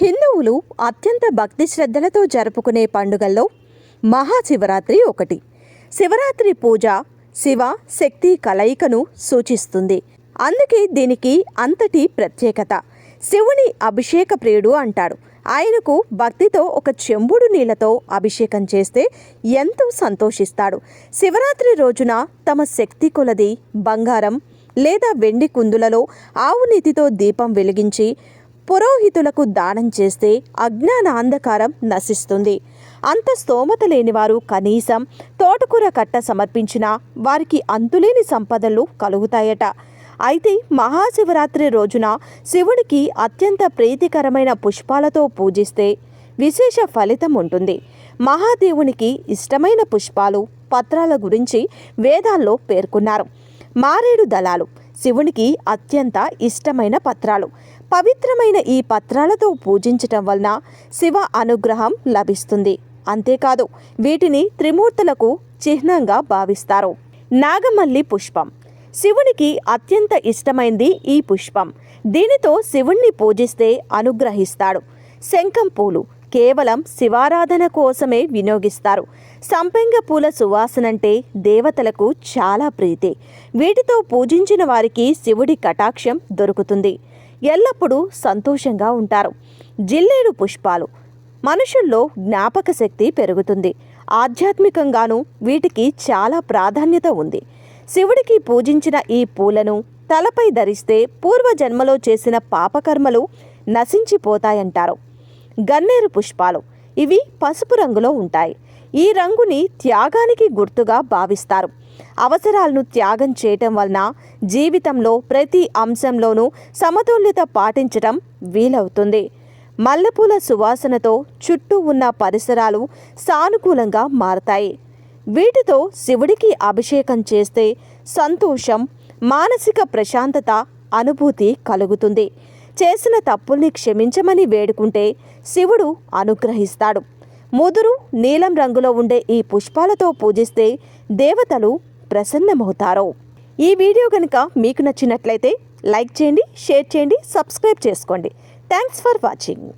హిందువులు అత్యంత భక్తి శ్రద్ధలతో జరుపుకునే పండుగల్లో మహాశివరాత్రి ఒకటి. శివరాత్రి పూజ శివ శక్తి కలయికను సూచిస్తుంది. అందుకే దీనికి అంతటి ప్రత్యేకత. శివుని అభిషేక ప్రియుడు అంటాడు ఆయనకు భక్తితో ఒక చెంబుడు నీళ్ళతో అభిషేకం చేస్తే ఎంతో సంతోషిస్తాడు. శివరాత్రి రోజున తమ శక్తి కొలది బంగారం లేదా వెండి కుందులలో ఆవు నీతితో దీపం వెలిగించి పురోహితులకు దానం చేస్తే అజ్ఞాన అంధకారం నశిస్తుంది. అంత స్తోమత లేనివారు కనీసం తోటకూర కట్ట సమర్పించినా వారికి అంతులేని సంపదలు కలుగుతాయట. అయితే మహాశివరాత్రి రోజున శివుడికి అత్యంత ప్రీతికరమైన పుష్పాలతో పూజిస్తే విశేష ఫలితం ఉంటుంది. మహాదేవునికి ఇష్టమైన పుష్పాలు పత్రాల గురించి వేదాల్లో పేర్కొన్నారు. మారేడు దళాలు శివునికి అత్యంత ఇష్టమైన పత్రాలు. పవిత్రమైన ఈ పత్రాలతో పూజించటం వలన శివ అనుగ్రహం లభిస్తుంది. అంతేకాదు వీటిని త్రిమూర్తులకు చిహ్నంగా భావిస్తారు. నాగమల్లి పుష్పం. శివునికి అత్యంత ఇష్టమైంది ఈ పుష్పం. దీనితో శివుణ్ణి పూజిస్తే అనుగ్రహిస్తాడు. శంఖం పూలు. కేవలం శివారాధన కోసమే వినియోగిస్తారు. సంపెంగ పూల సువాసనంటే దేవతలకు చాలా ప్రీతి. వీటితో పూజించిన వారికి శివుడి కటాక్షం దొరుకుతుంది. ఎల్లప్పుడూ సంతోషంగా ఉంటారు. జిల్లేడు పుష్పాలు. మనుషుల్లో జ్ఞాపక శక్తి పెరుగుతుంది. ఆధ్యాత్మికంగానూ వీటికి చాలా ప్రాధాన్యత ఉంది. శివుడికి పూజించిన ఈ పూలను తలపై ధరిస్తే పూర్వజన్మలో చేసిన పాపకర్మలు నశించిపోతాయంటారు. గన్నేరు పుష్పాలు. ఇవి పసుపు రంగులో ఉంటాయి. ఈ రంగుని త్యాగానికి గుర్తుగా భావిస్తారు. అవసరాలను త్యాగం చేయటం వలన జీవితంలో ప్రతి అంశంలోనూ సమతుల్యత పాటించటం వీలవుతుంది. మల్లెపూల సువాసనతో చుట్టూ ఉన్న పరిసరాలు సానుకూలంగా మారతాయి. వీటితో శివుడికి అభిషేకం చేస్తే సంతోషం మానసిక ప్రశాంతత అనుభూతి కలుగుతుంది. చేసిన తప్పుల్ని క్షమించమని వేడుకుంటే శివుడు అనుగ్రహిస్తాడు. ముదురు నీలం రంగులో ఉండే ఈ పుష్పాలతో పూజిస్తే దేవతలు ప్రసన్నమవుతారు. ఈ వీడియో కనుక మీకు నచ్చినట్లయితే లైక్ చేయండి షేర్ చేయండి సబ్స్క్రైబ్ చేసుకోండి. Thanks for watching